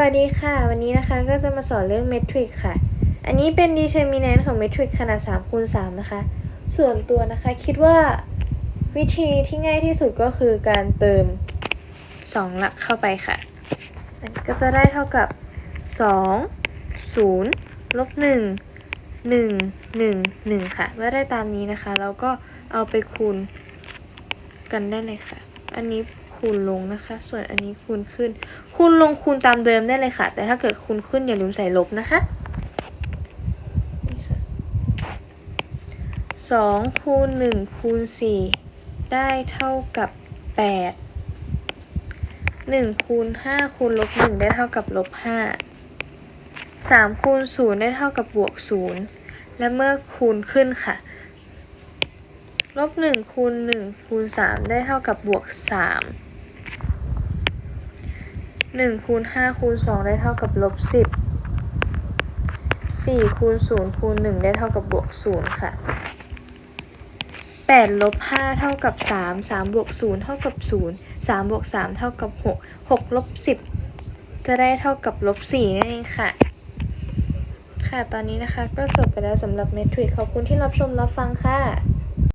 วัสดีค่ะ วันนี้นะคะก็จะมาสอนเรื่องเมทริกค่ะ อันนี้เป็น determinant ของเมทริกขนาด3คูณ3นะคะ ส่วนตัวนะคะคิดว่าวิธีที่ง่ายที่สุดก็คือการเติม 2 หลักเข้าไปค่ะ อันนี้ก็จะได้เท่ากับ 2 0ลบ1 1 1 1 ค่ะ เมื่อได้ตามนี้นะคะ เราก็เอาไปคูณกันได้เลยค่ะ อันนี้ คูณลงนะคะ ส่วนอันนี้คูณขึ้น คูณลงคูณตามเดิมได้เลยค่ะ แต่ถ้าเกิดคูณขึ้นอย่าลืมใส่ลบนะคะสองคูณหนึ่งคูณสี่ได้เท่ากับแปดหนึ่งคูณห้าคูณลบหนึ่งได้เท่ากับลบห้าสามคูณศูนย์ได้เท่ากับบวกศูนย์และเมื่อคูณขึ้นค่ะลบหนึ่งคูณหนึ่งคูณสามได้เท่ากับบวกสาม หนึ่งคูณห้าคูณสองได้เท่ากับลบสิบสี่คูณศูนย์คูณหนึ่งได้เท่ากับบวกศูนย์ค่ะแปดลบห้าเท่ากับสามสามบวกศูนย์เท่ากับศูนย์สามบวกสามเท่ากับหกหกลบสิบจะได้เท่ากับลบสี่นั่นเองค่ะ ค่ะตอนนี้นะคะก็จบไปแล้วสำหรับเมทริกขอบคุณที่รับชมรับฟังค่ะ